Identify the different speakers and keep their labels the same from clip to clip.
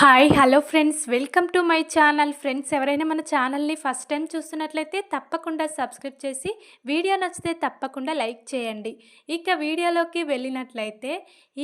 Speaker 1: Hi hello friends. Welcome to my channel. Friends ఎవరైనా మన ఛానల్ని ఫస్ట్ టైం చూస్తున్నట్లయితే తప్పకుండా సబ్స్క్రైబ్ చేసి వీడియో నచ్చితే తప్పకుండా లైక్ చేయండి. ఇక వీడియోలోకి వెళ్ళినట్లయితే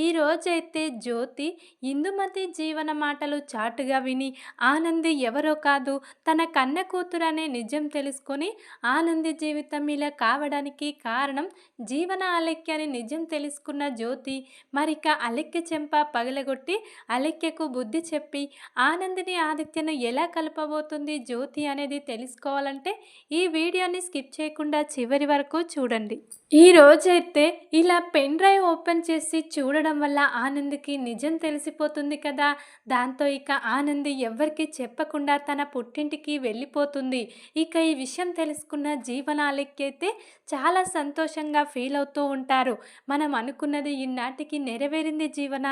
Speaker 1: ఈ రోజైతే జ్యోతి ఇందుమతి జీవన మాటలు చాటుగా విని ఆనంది ఎవరో కాదు తన కన్న కూతురు అనే నిజం తెలుసుకొని ఆనంది జీవితం ఇలా కావడానికి కారణం జీవన అలెక్య అని నిజం తెలుసుకున్న జ్యోతి. మరిక అలెక్య చెంప పగలగొట్టి అలెక్యకు బుద్ధి చెప్పి ఆనందిని ఆదిత్యను ఎలా కలపబోతుంది జ్యోతి అనేది తెలుసుకోవాలంటే ఈ వీడియోని స్కిప్ చేయకుండా చివరి వరకు చూడండి. ఈ రోజైతే ఇలా పెన్ డ్రైవ్ ఓపెన్ చేసి చూడడం వల్ల ఆనంద్కి నిజం తెలిసిపోతుంది కదా. దాంతో ఇక ఆనంది ఎవరికి చెప్పకుండా తన పుట్టింటికి వెళ్ళిపోతుంది. ఇక ఈ విషయం తెలుసుకున్న జీవనాలకైతే చాలా సంతోషంగా ఫీల్ అవుతూ ఉంటారు. మనం అనుకున్నది ఈనాటికి నెరవేరింది జీవన.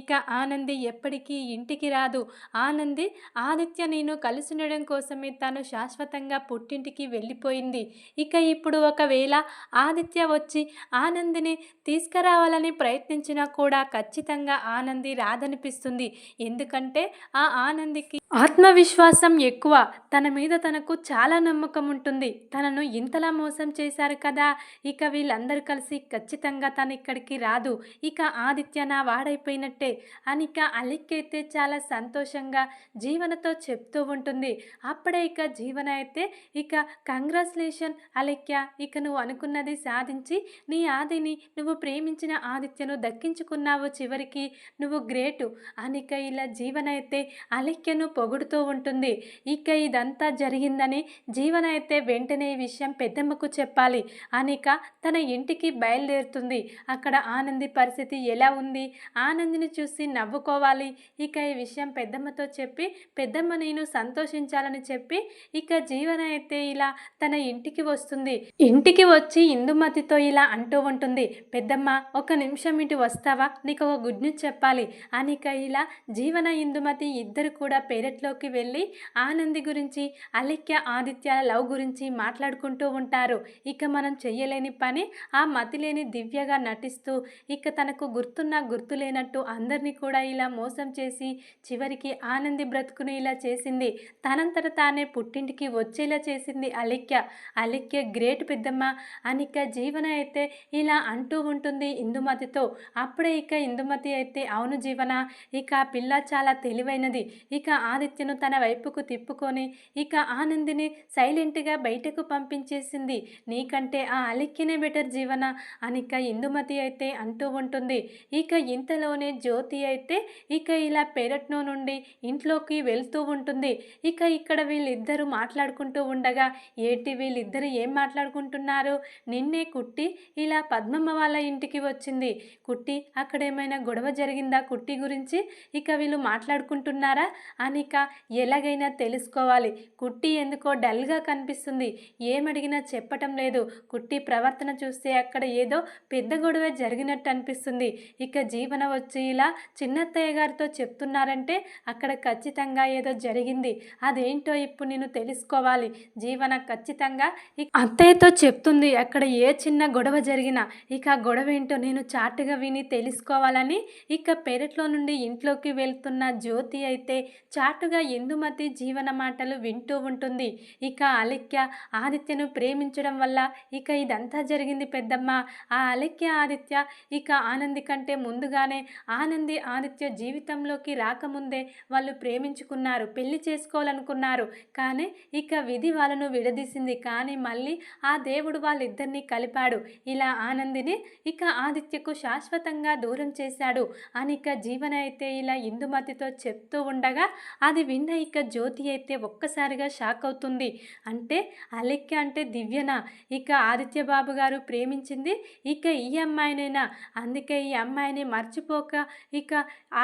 Speaker 1: ఇక ఆనంది ఎప్పటికీ ఇంటికి రాదు. ఆనంది ఆదిత్య నేను కలిసి ఉండడం కోసమే తను శాశ్వతంగా పుట్టింటికి వెళ్ళిపోయింది. ఇక ఇప్పుడు ఒకవేళ ఆదిత్య వచ్చి ఆనందిని తీసుకురావాలని ప్రయత్నించినా కూడా ఖచ్చితంగా ఆనంది రాదనిపిస్తుంది. ఎందుకంటే ఆ ఆనందికి ఆత్మవిశ్వాసం ఎక్కువ. తన మీద తనకు చాలా నమ్మకం ఉంటుంది. తనను ఇంతలా మోసం చేశారు కదా ఇక వీళ్ళందరూ కలిసి ఖచ్చితంగా తను ఇక్కడికి రాదు. ఇక ఆదిత్య నా వాడైపోయినట్టే అని ఇక అలిక్కైతే చాలా సంతోషంగా జీవనతో చెప్తూ ఉంటుంది. అప్పుడే ఇక జీవన అయితే ఇక కంగ్రాచులేషన్ అలెక్య ఇక నువ్వు అనుకున్నది సాధించి నీ ఆదిని నువ్వు ప్రేమించిన ఆదిత్యను దక్కించుకున్నావు చివరికి. నువ్వు గ్రేటు అనిక ఇలా జీవన అయితే అలెక్యను పొగుడుతూ ఉంటుంది. ఇక ఇదంతా జరిగిందని జీవన అయితే వెంటనే ఈ విషయం పెద్దమ్మకు చెప్పాలి. అనిక తన ఇంటికి బయలుదేరుతుంది. అక్కడ ఆనంది పరిస్థితి ఎలా ఉంది? ఆనందిని చూసి నవ్వుకోవాలి. ఇక ఈ విషయం పెద్దమ్మతో చెప్పి పెద్దమ్మ నేను సంతోషించాలని చెప్పి ఇక జీవన అయితే ఇలా తన ఇంటికి వస్తుంది. ఇంటికి వచ్చి ఇందుమతితో ఇలా అంటూ ఉంటుంది. పెద్దమ్మ ఒక నిమిషం ఇటు వస్తావా? నీకు ఒక గుడ్ న్యూస్ చెప్పాలి. అనిక ఇలా జీవన ఇందుమతి ఇద్దరు కూడా పెరట్లోకి వెళ్ళి ఆనంది గురించి అలిక్య ఆదిత్యాల లవ్ గురించి మాట్లాడుకుంటూ ఉంటారు. ఇక మనం చెయ్యలేని పని ఆ మతిలేని దివ్యగా నటిస్తూ ఇక తనకు గుర్తున్న గుర్తు లేనట్టు అందరినీ కూడా ఇలా మోసం చేసి చివరికి ఆనంది బ్రతుకుని ఇలా చేసింది. తనంతట తానే పుట్టింటికి వచ్చేలా చేసింది అలిక్య అలిక్య గ్రేట్ పెద్దమ్మ అనిక జీవన అయితే ఇలా అంటూ ఉంటుంది ఇందుమతితో. అప్పుడే ఇక ఇందుమతి అయితే అవును జీవన? ఇక పిల్ల చాలా తెలివైనది. ఇక ఆదిత్యను తన వైపుకు తిప్పుకొని ఇక ఆనందిని సైలెంట్గా బయటకు పంపించేసింది. నీకంటే ఆ అలిక్కినే బెటర్ జీవన అనిక ఇందుమతి అయితే అంటూ ఉంటుంది. ఇక ఇంతలోనే జ్యోతి అయితే ఇక ఇలా పెరట్నో నుండి ఇంట్లోకి వెళ్తూ ఉంటుంది. ఇక ఇక్కడ వీళ్ళిద్దరూ మాట్లాడుకుంటూ ఉండగా ఏటి వీళ్ళిద్దరు ఏం మాట్లాడుకుంటున్నారు? నిన్నే కుట్టి ఇలా పద్మమ్మ వాళ్ళ ఇంటికి వచ్చింది. కుట్టి అక్కడ ఏమైనా గొడవ జరిగిందా? కుట్టి గురించి ఇక వీళ్ళు మాట్లాడుకుంటున్నారా? అని అనిక ఎలాగైనా తెలుసుకోవాలి. కుట్టి ఎందుకో డల్గా కనిపిస్తుంది. ఏమడిగినా చెప్పటం లేదు. కుట్టి ప్రవర్తన చూస్తే అక్కడ ఏదో పెద్ద గొడవ జరిగినట్టు అనిపిస్తుంది. ఇక జీవన వచ్చి ఇలా చిన్నత్తయ్య గారితో చెప్తున్నారంటే అక్కడ ఖచ్చితంగా ఏదో జరిగింది. అదేంటో ఇప్పుడు నేను తెలుసుకోవాలి. జీవన ఖచ్చితంగా అత్తయ్యతో చెప్తుంది అక్కడ ఏ చిన్న గొడవ జరిగినా. ఇక ఆ గొడవ ఏంటో నేను చాటుగా విని తెలుసుకోవాలని ఇక పెరట్లో నుండి ఇంట్లోకి వెళ్తున్న జ్యోతి అయితే చాటుగా ఎందుమతి జీవన మాటలు వింటూ ఉంటుంది. ఇక అలెక్య ఆదిత్యను ప్రేమించడం వల్ల ఇక ఇదంతా జరిగింది పెద్దమ్మ. ఆ అలెక్య ఆదిత్య ఇక ఆనంది కంటే ముందుగానే ఆనంది ఆదిత్య జీవితంలోకి రాకముందే వాళ్ళు ప్రేమించుకున్నారు పెళ్ళి చేసుకోవాలనుకున్నారు. కానీ ఇక విధి వాళ్ళను విడదీసింది. కానీ మళ్ళీ ఆ దేవుడు వాళ్ళిద్దరినీ కలిపాడు. ఇలా ఆనందిని ఇక ఆదిత్యకు శాశ్వతంగా దూరం చేశాడు. అని ఇక జీవన అయితే ఇలా ఇందుమతితో చెప్తూ ఉండగా అది విన్న ఇక జ్యోతి అయితే ఒక్కసారిగా షాక్ అవుతుంది. అంటే అలెక్క అంటే దివ్యన? ఇక ఆదిత్య బాబు గారు ప్రేమించింది ఇక ఈ అమ్మాయినైనా? అందుకే ఈ అమ్మాయిని మర్చిపోక ఇక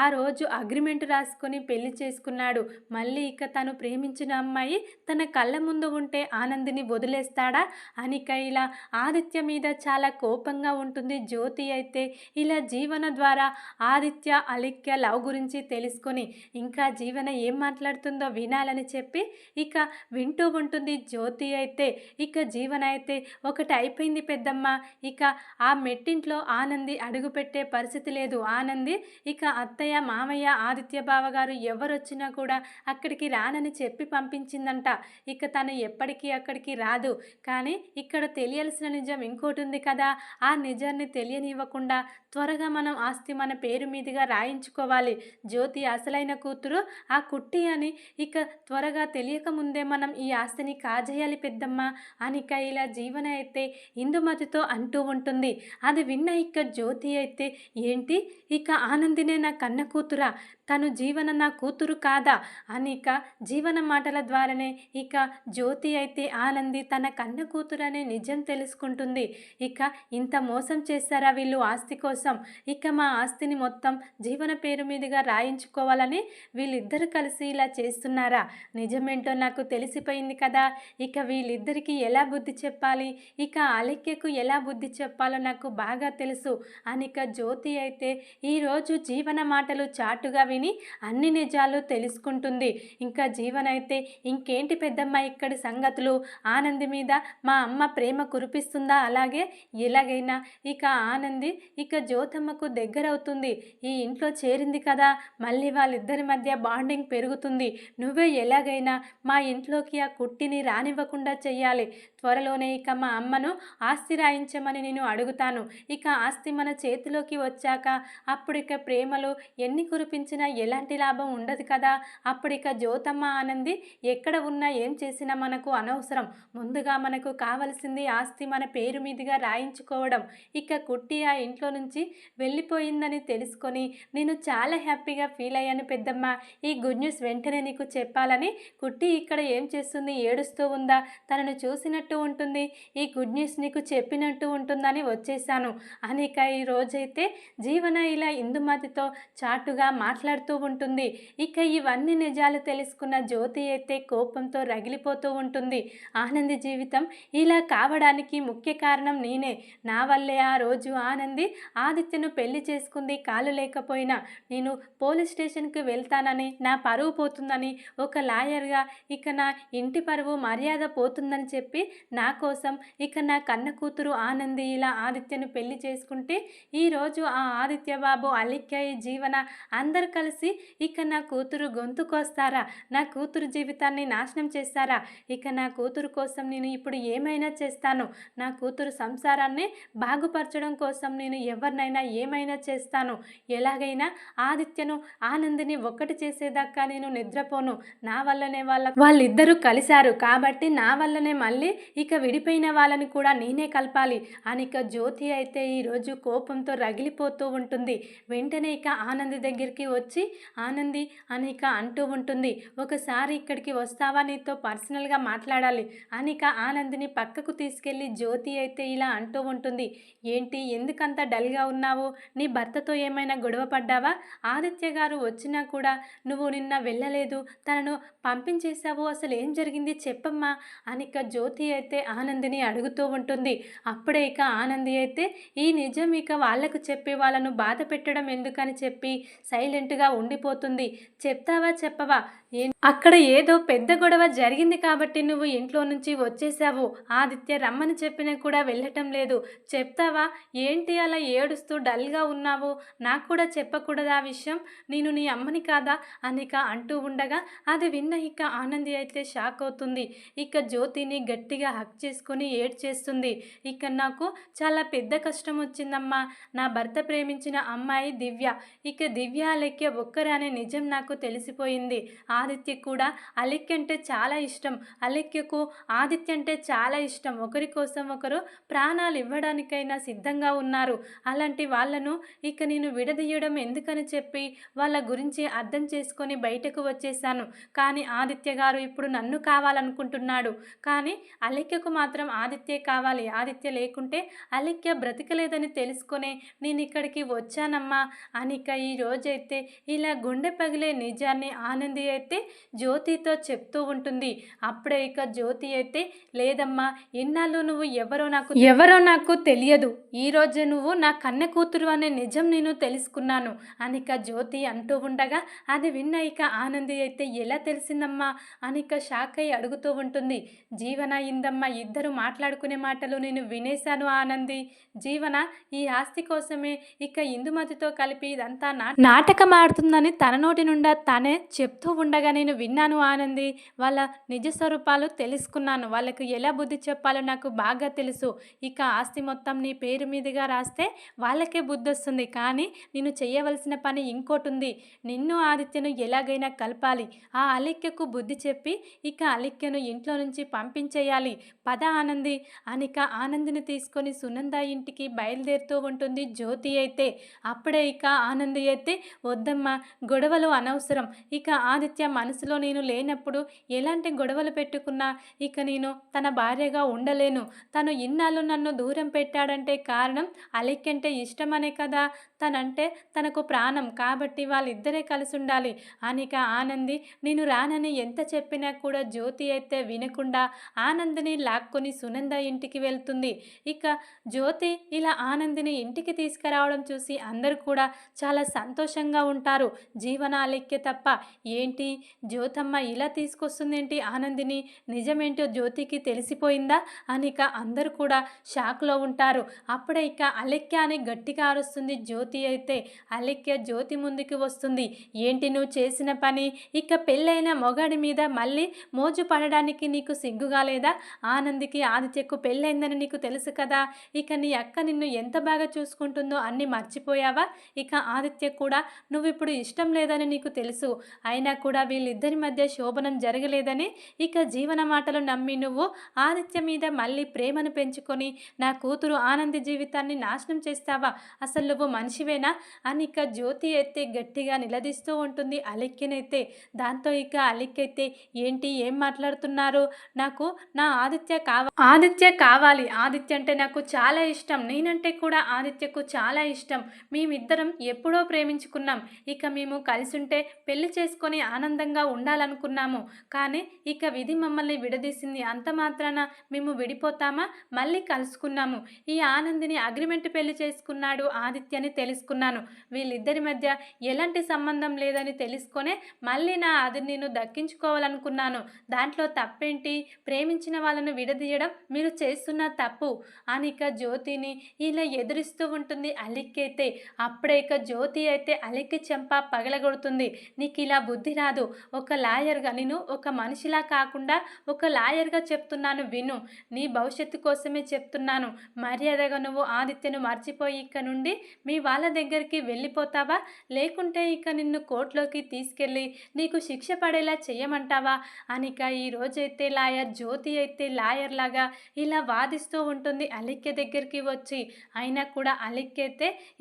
Speaker 1: ఆ రోజు అగ్రిమెంట్ రాసుకొని పెళ్ళి చేసుకున్నాడు. మళ్ళీ ఇక తను ప్రేమించిన అమ్మాయి తన కళ్ళ ముందు ఉంటే ఆనందిని వదిలేస్తాడా? అనిక ఇలా ఆదిత్య మీద చాలా కోపంగా ఉంటుంది జ్యోతి అయితే. ఇలా జీవన ద్వారా ఆదిత్య అలిక్య లవ్ గురించి తెలుసుకొని ఇంకా జీవన ఏం ఏం మాట్లాడుతుందో వినాలని చెప్పి ఇక వింటూ ఉంటుంది. జ్యోతి అయితే ఇక జీవన అయితే ఒకటి అయిపోయింది పెద్దమ్మ. ఇక ఆ మెట్టింట్లో ఆనంది అడుగుపెట్టే పరిస్థితి లేదు. ఆనంది ఇక అత్తయ్య మామయ్య ఆదిత్య బావ గారు ఎవరొచ్చినా కూడా అక్కడికి రానని చెప్పి పంపించిందంట. ఇక తను ఎప్పటికీ అక్కడికి రాదు. కానీ ఇక్కడ తెలియాల్సిన నిజం ఇంకోటి ఉంది కదా. ఆ నిజాన్ని తెలియనివ్వకుండా త్వరగా మనం ఆస్తి మన పేరు మీదుగా రాయించుకోవాలి. జ్యోతి అసలైన కూతురు ఆ కుట్టి అని ఇక త్వరగా తెలియక ముందే మనం ఈ ఆస్తిని కాజేయాలి పెద్దమ్మ అనిక ఇలా జీవన అయితే ఇందుమతితో అంటూ ఉంటుంది. అది విన్న ఇక జ్యోతి అయితే ఏంటి? ఇక ఆనందినే నా కన్న కూతురా? తను జీవన నా కూతురు కాదా? అని ఇక జీవన మాటల ద్వారానే ఇక జ్యోతి అయితే ఆనంది తన కన్న కూతురు అనే నిజం తెలుసుకుంటుంది. ఇక ఇంత మోసం చేశారా వీళ్ళు ఆస్తి కోసం? ఇక మా ఆస్తిని మొత్తం జీవన పేరు మీదుగా రాయించుకోవాలని వీళ్ళిద్దరు కలిసి ఇలా చేస్తున్నారా? నిజమేంటో నాకు తెలిసిపోయింది కదా. ఇక వీళ్ళిద్దరికీ ఎలా బుద్ధి చెప్పాలి? ఇక అలెక్యకు ఎలా బుద్ధి చెప్పాలో నాకు బాగా తెలుసు. అనిక జ్యోతి అయితే ఈరోజు జీవన మాటలు చాటుగా విని అన్ని నిజాలు తెలుసుకుంటుంది. ఇంకా జీవనైతే అయితే ఇంకేంటి పెద్దమ్మ ఇక్కడి సంగతులు? ఆనంది మీద మా అమ్మ ప్రేమ కురిపిస్తుందా? అలాగే ఎలాగైనా ఇక ఆనంది ఇక జ్యోతమ్మకు దగ్గరవుతుంది. ఈ ఇంట్లో చేరింది కదా మళ్ళీ వాళ్ళిద్దరి మధ్య బాండింగ్ పెరుగుతుంది. నువ్వే ఎలాగైనా మా ఇంట్లోకి ఆ కుట్టిని రానివ్వకుండా చెయ్యాలి. త్వరలోనే ఇక మా అమ్మను ఆస్తి రాయించమని నేను అడుగుతాను. ఇక ఆస్తి మన చేతిలోకి వచ్చాక అప్పుడిక ప్రేమలో ఎన్ని కురిపించినా ఎలాంటి లాభం ఉండదు కదా. అప్పుడిక జ్యోతమ్మ ఆనంది ఎక్కడ ఉన్నా ఏం చేసినా మనకు అనవసరం. ముందుగా మనకు కావలసింది ఆస్తి మన పేరు మీదుగా రాయించుకోవడం. ఇక కుట్టి ఆ ఇంట్లో నుంచి వెళ్ళిపోయిందని తెలుసుకొని నేను చాలా హ్యాపీగా ఫీల్ అయ్యాను పెద్దమ్మ. ఈ గుడ్ న్యూస్ వెంటనే నీకు చెప్పాలని కుట్టి ఇక్కడ ఏం చేస్తుంది ఏడుస్తూ ఉందా? తనను చూసినట్టు ఉంటుంది. ఈ గుడ్ న్యూస్ నీకు చెప్పినట్టు ఉంటుందని వచ్చేసాను అనిక ఈ రోజైతే జీవన ఇలా ఇందుమతితో చాటుగా మాట్లాడుతూ ఉంటుంది. ఇక ఇవన్నీ నిజాలు తెలుసుకున్న జ్యోతి అయితే కోపంతో రగిలిపోతూ ఉంటుంది. ఆనంది జీవితం ఇలా కావడానికి ముఖ్య కారణం నేనే. నా వల్లే ఆ రోజు ఆనంది ఆదిత్యను పెళ్ళి చేసుకుంది కాలు లేకపోయినా. నేను పోలీస్ స్టేషన్కి వెళ్తానని నా పరువు పోతుందని ఒక లాయర్గా ఇక నా ఇంటి పరువు మర్యాద పోతుందని చెప్పి నా కోసం ఇక నా కన్న కూతురు ఆనంది ఇలా ఆదిత్యను పెళ్ళి చేసుకుంటే ఈరోజు ఆ ఆదిత్య బాబు అలిక్య జీవన అందరు కలిసి ఇక నా కూతురు గొంతుకొస్తారా? నా కూతురు జీవితాన్ని నాశనం చేస్తారా? ఇక నా కూతురు కోసం నేను ఇప్పుడు ఏమైనా చేస్తాను? నా కూతురు సంసారాన్ని బాగుపరచడం కోసం నేను ఎవరినైనా ఏమైనా చేస్తాను? ఎలాగైనా ఆదిత్యను ఆనందిని ఒక్కటి చేసేదాకా నేను నిద్రపోను. నా వల్లనే వాళ్ళ వాళ్ళిద్దరూ కలిశారు కాబట్టి నా వల్లనే మళ్ళీ ఇక విడిపోయిన వాళ్ళని కూడా నేనే కలపాలి. అనిక జ్యోతి అయితే ఈరోజు కోపంతో రగిలిపోతూ ఉంటుంది. వెంటనే ఇక ఆనంది దగ్గరికి వచ్చి వచ్చి ఆనంది అనిక అంటూ ఉంటుంది. ఒకసారి ఇక్కడికి వస్తావా? నీతో పర్సనల్గా మాట్లాడాలి. అనిక ఆనందిని పక్కకు తీసుకెళ్ళి జ్యోతి అయితే ఇలా అంటూ ఉంటుంది. ఏంటి? ఎందుకంత డల్గా ఉన్నావు? నీ భర్తతో ఏమైనా గొడవ పడ్డావా? ఆదిత్య గారు వచ్చినా కూడా నువ్వు నిన్న వెళ్ళలేదు. తనను పంపించేశావు. అసలు ఏం జరిగింది? చెప్పమ్మా అనిక జ్యోతి అయితే ఆనందిని అడుగుతూ ఉంటుంది. అప్పుడే ఇక ఆనంది అయితే ఈ నిజం ఇక వాళ్ళకు చెప్పి వాళ్ళను బాధ పెట్టడం ఎందుకని చెప్పి సైలెంట్గా ఉండిపోతుంది. చెప్తావా చెప్పవా? అక్కడ ఏదో పెద్ద గొడవ జరిగింది కాబట్టి నువ్వు ఇంట్లో నుంచి వచ్చేసావు. ఆదిత్య రమ్మని చెప్పినా కూడా వెళ్ళటం లేదు. చెప్తావా? ఏంటి అలా ఏడుస్తూ డల్గా ఉన్నావు? నాకు కూడా చెప్పకూడదా ఆ విషయం? నేను నీ అమ్మని కాదా? అనిక అంటూ ఉండగా అది విన్న ఇక ఆనంది అయితే షాక్ అవుతుంది. ఇక జ్యోతిని గట్టిగా హక్ చేసుకొని ఏడ్చేస్తుంది. ఇక నాకు చాలా పెద్ద కష్టం వచ్చిందమ్మా. నా భర్త ప్రేమించిన అమ్మాయి దివ్య. ఇక దివ్య లెక్క ఒక్కరే అనే నిజం నాకు తెలిసిపోయింది. ఆదిత్య కూడా అలెక్కి అంటే చాలా ఇష్టం. అలెక్యకు ఆదిత్య అంటే చాలా ఇష్టం. ఒకరి కోసం ఒకరు ప్రాణాలు ఇవ్వడానికైనా సిద్ధంగా ఉన్నారు. అలాంటి వాళ్ళను ఇక నేను విడదీయడం ఎందుకని చెప్పి వాళ్ళ గురించి అర్థం చేసుకొని బయటకు వచ్చేసాను కానీ ఆదిత్య గారు ఇప్పుడు నన్ను కావాలనుకుంటున్నాడు. కానీ అలెక్యకు మాత్రం ఆదిత్యే కావాలి. ఆదిత్య లేకుంటే అలెక్య బ్రతికలేదని తెలుసుకునే నేను ఇక్కడికి వచ్చానమ్మా. అనిక ఈ రోజైతే ఇలా గుండె పగిలే నిజాన్ని ఆనంది అయితే జ్యోతితో చెప్తూ ఉంటుంది. అప్పుడే ఇక జ్యోతి అయితే లేదమ్మా ఇన్నాళ్ళు నువ్వు ఎవరో నాకు ఎవరో నాకు తెలియదు. ఈ రోజే నువ్వు నా కన్నె కూతురు అనే నిజం నేను తెలుసుకున్నాను అని ఇక జ్యోతి అంటూ ఉండగా అది విన్న ఇక ఆనంది అయితే ఎలా తెలిసిందమ్మా? అని ఇక షాక్ అయి అడుగుతూ ఉంటుంది. జీవన ఇందమ్మ ఇద్దరు మాట్లాడుకునే మాటలు నేను వినేశాను ఆనంది. జీవన ఈ ఆస్తి కోసమే ఇక ఇందుమతితో కలిపి ఇదంతా నాటకం ఆడుతుందని తన నోటి నుండా తనే చెప్తూ ఉండగా నేను విన్నాను ఆనంది. వాళ్ళ నిజ స్వరూపాలు తెలుసుకున్నాను. వాళ్ళకు ఎలా బుద్ధి చెప్పాలో నాకు బాగా తెలుసు. ఇక ఆస్తి మొత్తం నీ పేరు మీదుగా రాస్తే వాళ్ళకే బుద్ధి వస్తుంది. కానీ నేను చేయవలసిన పని ఇంకోటి ఉంది నిన్ను ఆదిత్యను ఎలాగైనా కలపాలి. ఆ అలిక్యకు బుద్ధి చెప్పి ఇక అలిక్యను ఇంట్లో నుంచి పంపించేయాలి. పద ఆనంది. అనిక ఆనందిని తీసుకొని సునంద ఇంటికి బయలుదేరుతూ ఉంటుంది జ్యోతి అయితే. అప్పుడే ఇక ఆనంది అయితే వద్దమ్మా గొడవలు అనవసరం. ఇక ఆదిత్య మనసులో నేను లేనప్పుడు ఎలాంటి గొడవలు పెట్టుకున్నా? ఇక నేను తన భార్యగా ఉండలేను. తను ఇన్నాళ్ళు నన్ను దూరం పెట్టాడంటే కారణం అలిక్యంటే ఇష్టమనే కదా. తనంటే తనకు ప్రాణం. కాబట్టి వాళ్ళిద్దరే కలిసి ఉండాలి అనిక ఆనంది నేను రానని ఎంత చెప్పినా కూడా జ్యోతి అయితే వినకుండా ఆనందిని లాక్కొని సునంద ఇంటికి వెళ్తుంది. ఇక జ్యోతి ఇలా ఆనందిని ఇంటికి తీసుకురావడం చూసి అందరూ కూడా చాలా సంతోషంగా ఉంటారు. జీవనాలిక్య తప్ప ఏంటి? జ్యోతమ్మ ఇలా తీసుకొస్తుందేంటి? ఆనందిని నిజమేంటో జ్యోతికి తెలిసిపోయిందా? అని ఇక అందరూ కూడా షాక్లో ఉంటారు. అప్పుడే ఇక అలెక్య అని గట్టిగా అరుస్తుంది జ్యోతి అయితే. అలెక్య జ్యోతి ముందుకు వస్తుంది. ఏంటి నువ్వు చేసిన పని? ఇక పెళ్ళైన మొగాడి మీద మళ్ళీ మోజు పడడానికి నీకు సిగ్గుగా లేదా? ఆనందికి ఆదిత్యకు పెళ్ళైందని నీకు తెలుసు కదా? ఇక నీ అక్క నిన్ను ఎంత బాగా చూసుకుంటుందో అన్నీ మర్చిపోయావా? ఇక ఆదిత్య కూడా నువ్వు ఇప్పుడు ఇష్టం లేదని నీకు తెలుసు. అయినా కూడా వీళ్ళిద్దరి మధ్య శోభనం జరగలేదని ఇక జీవన మాటలు నమ్మి నువ్వు ఆదిత్య మీద మళ్ళీ ప్రేమను పెంచుకొని నా కూతురు ఆనంది జీవితాన్ని నాశనం చేస్తావా? అసలు నువ్వు మనిషివేనా? అని ఇక జ్యోతి అయితే గట్టిగా నిలదీస్తూ ఉంటుంది అలిక్యనైతే. దాంతో ఇక అలిక్కైతే ఏంటి ఏం మాట్లాడుతున్నారు? నాకు నా ఆదిత్య కావ ఆదిత్య కావాలి. ఆదిత్య అంటే నాకు చాలా ఇష్టం. నేనంటే కూడా ఆదిత్యకు చాలా ఇష్టం. మేమిద్దరం ఎప్పుడో ప్రేమించుకున్నాం. ఇక మేము కలిసి ఉంటే పెళ్ళి చేసుకొని ఆనందంగా ఉండాలనుకున్నాము. కానీ ఇక విధి మమ్మల్ని విడదీసింది. అంత మాత్రాన మేము విడిపోతామా? మళ్ళీ కలుసుకున్నాము. ఈ ఆనందిని అగ్రిమెంట్ పెళ్ళి చేసుకున్నాడు ఆదిత్య అని తెలుసుకున్నాను. వీళ్ళిద్దరి మధ్య ఎలాంటి సంబంధం లేదని తెలుసుకొనే మళ్ళీ నా అది నేను దక్కించుకోవాలనుకున్నాను. దాంట్లో తప్పేంటి? ప్రేమించిన వాళ్ళను విడదీయడం మీరు చేస్తున్న తప్పు. అనిక జ్యోతిని ఇలా ఎదురిస్తూ ఉంటుంది అలిక్కైతే. అప్పుడే ఇక జ్యోతి అయితే అలిక్కి చెంప పగలగొడుతుంది. నీకు ఇలా బుద్ధి రాదు. ఒక లాయర్గా నేను ఒక మనిషిలా కాకుండా ఒక లాయర్గా చెప్తున్నాను విను. నీ భవిష్యత్తు కోసమే చెప్తున్నాను. మర్యాదగా నువ్వు ఆదిత్యను మర్చిపోయి ఇక నుండి మీ వాళ్ళ దగ్గరికి వెళ్ళిపోతావా? లేకుంటే ఇక నిన్ను కోర్టులోకి తీసుకెళ్ళి నీకు శిక్ష పడేలా చేయమంటావా? అనిక ఈ రోజైతే లాయర్ జ్యోతి అయితే లాయర్ లాగా ఇలా వాదిస్తూ ఉంటుంది అలిక్య దగ్గరికి వచ్చి. అయినా కూడా అలిక్య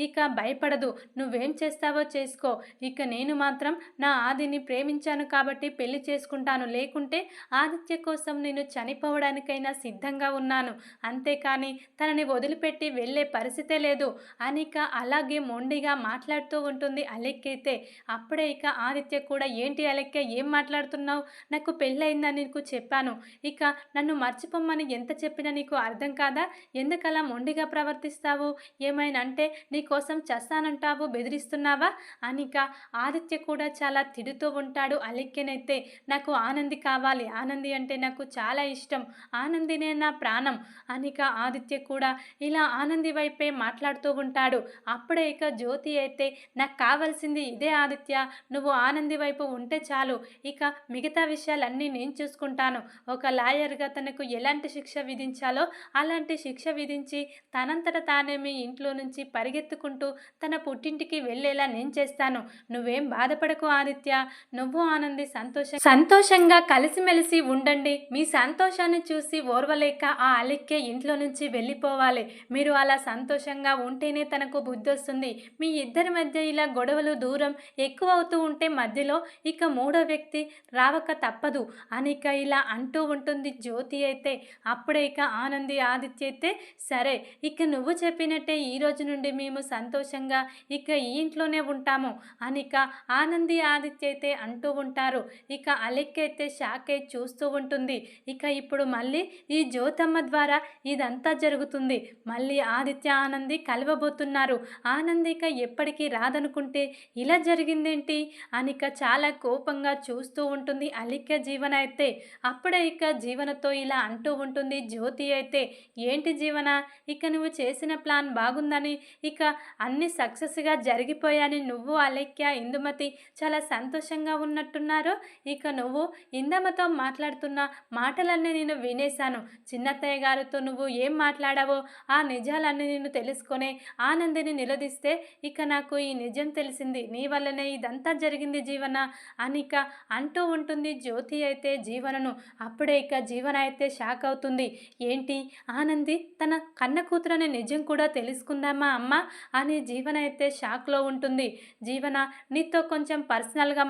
Speaker 1: ఇక భయపడదు. నువ్వేం చేస్తావో చేసుకో. ఇక నేను మాత్రం నా ఆదిని ప్రేమించాను కాబట్టి పెళ్ళి చేసుకుంటాను. లేకుంటే ఆదిత్య కోసం నేను చనిపోవడానికైనా సిద్ధంగా ఉన్నాను. అంతేకాని తనని వదిలిపెట్టి వెళ్ళే పరిస్థితే లేదు. అనిక అలాగే మొండిగా మాట్లాడుతూ ఉంటుంది అలెక్కైతే. అప్పుడే ఇక ఆదిత్య కూడా ఏంటి అలెక్క? ఏం మాట్లాడుతున్నావు? నాకు పెళ్ళయిందని నీకు చెప్పాను. ఇక నన్ను మర్చిపోమ్మని ఎంత చెప్పినా నీకు అర్థం కాదా? ఎందుకలా మొండిగా ప్రవర్తిస్తావు? ఏమైనా అంటే నీకోసం చస్తానంటావు? బెదిరిస్తున్నావా? అనిక ఆదిత్య కూడా చాలా తిడుతూ ఉంటాడు. అలెక్కెనైతే నాకు ఆనంది కావాలి. ఆనంది అంటే నాకు చాలా ఇష్టం. ఆనందినే నా ప్రాణం. అనిక ఆదిత్య కూడా ఇలా ఆనంది వైపే మాట్లాడుతూ ఉంటాడు. అప్పుడే ఇక జ్యోతి అయితే నాకు కావాల్సింది ఇదే ఆదిత్య. నువ్వు ఆనంది వైపు ఉంటే చాలు. ఇక మిగతా విషయాలన్నీ నేను చూసుకుంటాను. ఒక లాయర్గా తనకు ఎలాంటి శిక్ష విధించాలో అలాంటి శిక్ష విధించి తనంతట తానే మీ ఇంట్లో నుంచి పరిగెత్తుకుంటూ తన పుట్టింటికి వెళ్ళేలా నేను చేస్తాను. నువ్వేం బాధపడకు ఆదిత్య. నువ్వు ఆనంది సంతోషం సంతోషంగా కలిసిమెలిసి ఉండండి. మీ సంతోషాన్ని చూసి ఓర్వలేక ఆ అలిక్కే ఇంట్లో నుంచి వెళ్ళిపోవాలి. మీరు అలా సంతోషంగా ఉంటేనే తనకు బుద్ధి వస్తుంది మీ ఇద్దరి మధ్య ఇలా గొడవలు దూరం ఎక్కువ అవుతూ ఉంటే మధ్యలో ఇక మూడో వ్యక్తి రావక తప్పదు అనిక ఇలా అంటూ ఉంటుంది. జ్యోతి అయితే అప్పుడే ఇక ఆనంది ఆదిత్య అయితే సరే ఇక నువ్వు చెప్పినట్టే ఈ రోజు నుండి మేము సంతోషంగా ఇక ఈ ఇంట్లోనే ఉంటాము. అనిక ఆనంది ఆదిత్య అయితే అంటూ ఉంటారు. ఇక అలెక్కైతే అయితే షాక్ అయి చూస్తూ ఉంటుంది. ఇక ఇప్పుడు మళ్ళీ ఈ జ్యోతమ్మ ద్వారా ఇదంతా జరుగుతుంది. మళ్ళీ ఆదిత్య ఆనంది కలవబోతున్నారు. ఆనంది ఇక ఎప్పటికీ రాదనుకుంటే ఇలా జరిగిందేంటి? అనిక చాలా కోపంగా చూస్తూ ఉంటుంది అలిక్య జీవన అయితే. అప్పుడే ఇక జీవనతో ఇలా అంటూ ఉంటుంది జ్యోతి అయితే. ఏంటి జీవన? ఇక నువ్వు చేసిన ప్లాన్ బాగుందని. ఇక అన్ని సక్సెస్గా జరిగిపోయాని నువ్వు అలెక్య ఇందుమతి చాలా సంతోషంగా ఉన్నట్టున్నారు ఇక నువ్వు ఇందమ్మతో మాట్లాడుతున్న మాటలన్నీ నేను వినేశాను. చిన్నత్తయ్య గారితో నువ్వు ఏం మాట్లాడావో ఆ నిజాలన్నీ నేను తెలుసుకొని ఆనందిని నిలదీస్తే ఇక నాకు ఈ నిజం తెలిసింది. నీ వల్లనే ఇదంతా జరిగింది జీవన. అనిక అంటూ ఉంటుంది జ్యోతి అయితే జీవనను. అప్పుడే ఇక జీవన అయితే షాక్ అవుతుంది. ఏంటి? ఆనంది తన కన్న కూతురనే నిజం కూడా తెలుసుకుందామా అమ్మ? అని జీవన అయితే షాక్లో ఉంటుంది. జీవన నీతో కొంచెం పర్సనల్గా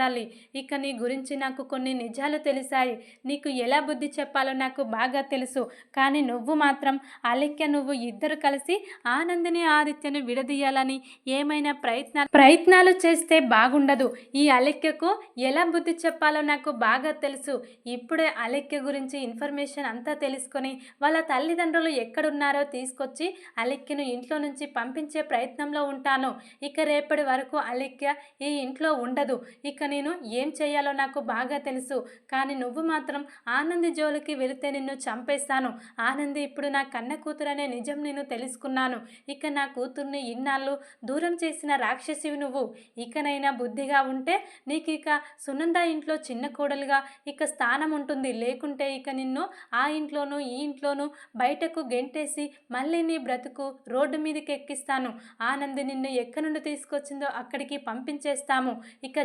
Speaker 1: మాట్లాడాలి. ఇక నీ గురించి నాకు కొన్ని నిజాలు తెలిసాయి. నీకు ఎలా బుద్ధి చెప్పాలో నాకు బాగా తెలుసు. కానీ నువ్వు మాత్రం అలెక్య నువ్వు ఇద్దరు కలిసి ఆనందిని ఆదిత్యను విడదీయాలని ఏమైనా ప్రయత్నాలు ప్రయత్నాలు చేస్తే బాగుండదు. ఈ అలెక్యకు ఎలా బుద్ధి చెప్పాలో నాకు బాగా తెలుసు. ఇప్పుడే అలెక్య గురించి ఇన్ఫర్మేషన్ అంతా తెలుసుకొని వాళ్ళ తల్లిదండ్రులు ఎక్కడున్నారో తీసుకొచ్చి అలెక్యను ఇంట్లో నుంచి పంపించే ప్రయత్నంలో ఉంటాను. ఇక రేపటి వరకు అలెక్య ఈ ఇంట్లో ఉండదు. ఇక నేను ఏం చేయాలో నాకు బాగా తెలుసు. కానీ నువ్వు మాత్రం ఆనంది జోలికి వెళితే నిన్ను చంపేస్తాను. ఆనంది ఇప్పుడు నా కన్న కూతురు అనే నిజం నేను తెలుసుకున్నాను. ఇక నా కూతుర్ని ఇన్నాళ్ళు దూరం చేసిన రాక్షసివి నువ్వు. ఇకనైనా బుద్ధిగా ఉంటే నీకు ఇక సునంద ఇంట్లో చిన్న కోడలుగా ఇక స్థానం ఉంటుంది. లేకుంటే ఇక నిన్ను ఆ ఇంట్లోనూ ఈ ఇంట్లోనూ బయటకు గెంటేసి మళ్ళీ నీ బ్రతుకు రోడ్డు మీదకి ఎక్కిస్తాను. ఆనంది నిన్ను ఎక్కడి నుండి తీసుకొచ్చిందో అక్కడికి పంపించేస్తాము. ఇక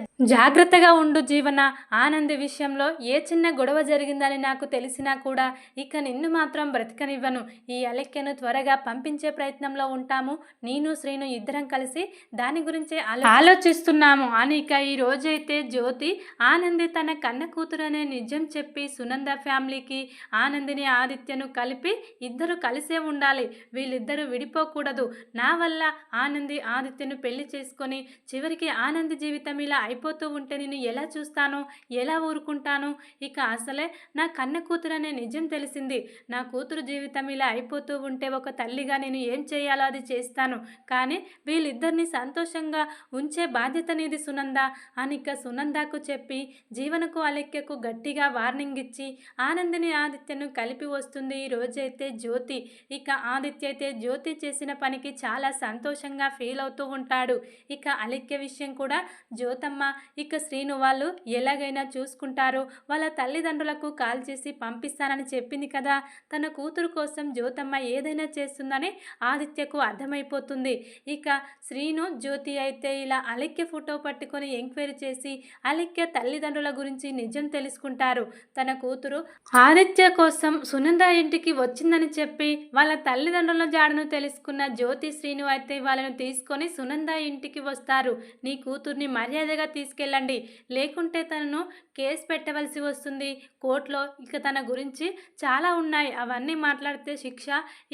Speaker 1: జాగ్రత్తగా ఉండు జీవన. ఆనంది విషయంలో ఏ చిన్న గొడవ జరిగిందని నాకు తెలిసినా కూడా ఇక నిన్ను మాత్రం బ్రతకనివ్వను. ఈ అలెక్యను త్వరగా పంపించే ప్రయత్నంలో ఉంటాము. నేను శ్రీను ఇద్దరం కలిసి దాని గురించి ఆలోచిస్తున్నాము. అని ఇక ఈ రోజైతే జ్యోతి ఆనంది తన కన్న కూతురు అనే నిజం చెప్పి సునంద ఫ్యామిలీకి ఆనందిని ఆదిత్యను కలిపి ఇద్దరు కలిసే ఉండాలి. వీళ్ళిద్దరూ విడిపోకూడదు. నా వల్ల ఆనంది ఆదిత్యను పెళ్ళి చేసుకొని చివరికి ఆనంది జీవితం ఇలా అయిపోతూ ఉంటే నేను ఎలా చూస్తాను ఎలా ఊరుకుంటాను ఇక అసలే నా కన్న కూతురు అనే నిజం తెలిసింది. నా కూతురు జీవితం ఇలా అయిపోతూ ఉంటే ఒక తల్లిగా నేను ఏం చేయాలో అది చేస్తాను. కానీ వీళ్ళిద్దరిని సంతోషంగా ఉంచే బాధ్యత నీది సునంద అని ఇక సునందాకు చెప్పి జీవనకు అలెక్యకు గట్టిగా వార్నింగ్ ఇచ్చి ఆనందిని ఆదిత్యను కలిపి వస్తుంది ఈ రోజైతే జ్యోతి. ఇక ఆదిత్య అయితే జ్యోతి చేసిన పనికి చాలా సంతోషంగా ఫీల్ అవుతూ ఉంటాడు. ఇక అలిక్య విషయం కూడా జ్యోతమ్మ ఇక శ్రీను వాళ్ళు ఎలాగైనా చూసుకుంటారు. వాళ్ళ తల్లిదండ్రులకు కాల్ చేసి పంపిస్తానని చెప్పింది కదా. తన కూతురు కోసం జ్యోతమ్మ ఏదైనా చేస్తుందని ఆదిత్యకు అర్థమైపోతుంది. ఇక శ్రీను జ్యోతి అయితే ఇలా అలెక్య ఫోటో పట్టుకొని ఎంక్వైరీ చేసి అలెక్య తల్లిదండ్రుల గురించి నిజం తెలుసుకుంటారు. తన కూతురు ఆదిత్య కోసం సునంద ఇంటికి వచ్చిందని చెప్పి వాళ్ళ తల్లిదండ్రుల జాడను తెలుసుకున్న జ్యోతి శ్రీను అయితే వాళ్ళను తీసుకొని సునంద ఇంటికి వస్తారు. నీ కూతుర్ని మర్యాదగా తీసుకెళ్ళండి. లేకుంటే తనను కేసు పెట్టవలసి వస్తుంది. కోర్టులో ఇక తన గురించి చాలా ఉన్నాయి. అవన్నీ మాట్లాడితే శిక్ష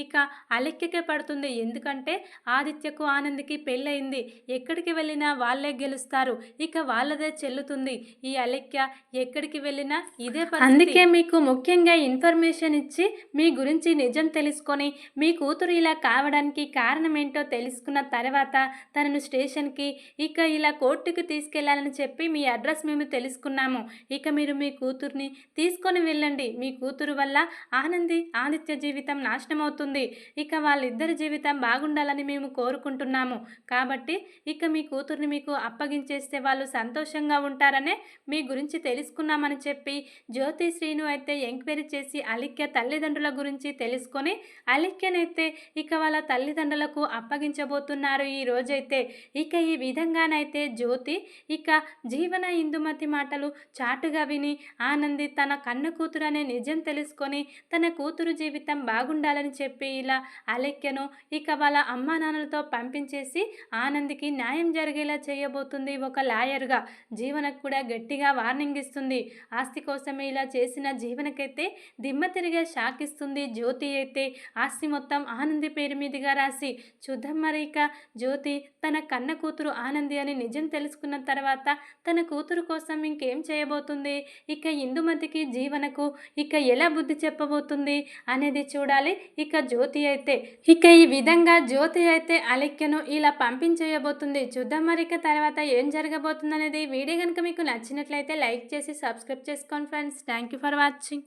Speaker 1: ఇక అలెక్యకే పడుతుంది. ఎందుకంటే ఆదిత్యకు ఆనంద్కి పెళ్ళయింది. ఎక్కడికి వెళ్ళినా వాళ్ళే గెలుస్తారు. ఇక వాళ్ళదే చెల్లుతుంది. ఈ అలెక్య ఎక్కడికి వెళ్ళినా ఇదే అందుకే మీకు ముఖ్యంగా ఇన్ఫర్మేషన్ ఇచ్చి మీ గురించి నిజం తెలుసుకొని మీ కూతురు ఇలా కావడానికి కారణం ఏంటో తెలుసుకున్న తర్వాత తనను స్టేషన్కి ఇక ఇలా కోర్టుకి తీసుకెళ్ళాలని చెప్పి చెప్పి మీ అడ్రస్ మేము తెలుసుకున్నాము. ఇక మీరు మీ కూతుర్ని తీసుకొని వెళ్ళండి. మీ కూతురు వల్ల ఆనంది ఆదిత్య జీవితం నాశనం అవుతుంది ఇక వాళ్ళిద్దరి జీవితం బాగుండాలని మేము కోరుకుంటున్నాము. కాబట్టి ఇక మీ కూతుర్ని మీకు అప్పగించేస్తే వాళ్ళు సంతోషంగా ఉంటారనే మీ గురించి తెలుసుకున్నామని చెప్పి జ్యోతి శ్రీను అయితే ఎంక్వైరీ చేసి అలిక్య తల్లిదండ్రుల గురించి తెలుసుకొని అలిక్యనైతే ఇక వాళ్ళ తల్లిదండ్రులకు అప్పగించబోతున్నారు ఈ రోజైతే. ఇక ఈ విధంగానైతే జ్యోతి ఇక జీవన ఇందుమతి మాటలు చాటుగా విని ఆనంది తన కన్న కూతురు అనే నిజం తెలుసుకొని తన కూతురు జీవితం బాగుండాలని చెప్పి ఇలా అలెక్యను ఇక వాళ్ళ అమ్మా నాన్నలతో పంపించేసి ఆనందికి న్యాయం జరిగేలా చేయబోతుంది ఒక లాయర్గా. జీవనకు కూడా గట్టిగా వార్నింగ్ ఇస్తుంది. ఆస్తి కోసమే ఇలా చేసిన జీవనకైతే దిమ్మ తిరిగే షాక్ ఇస్తుంది. జ్యోతి అయితే ఆస్తి మొత్తం ఆనంది పేరు మీదుగా రాసి చూద్దాం మరి ఇక జ్యోతి తన కన్న కూతురు కూతురు ఆనంది అని నిజం తెలుసుకున్న తర్వాత తన కూతురు కోసం ఇంకేం చేయబోతుంది? ఇక ఇందుమతికి జీవనకు ఇక ఎలా బుద్ధి చెప్పబోతుంది అనేది చూడాలి. ఇక జ్యోతి అయితే ఇక ఈ విధంగా జ్యోతి అయితే అలెక్యను ఇలా పంపించేయబోతుంది. చూద్దాం మరి ఇక తర్వాత ఏం జరగబోతుంది అనేది వీడియో కనుక మీకు నచ్చినట్లయితే లైక్ చేసి సబ్స్క్రైబ్ చేసుకోండి friends. Thank you for watching.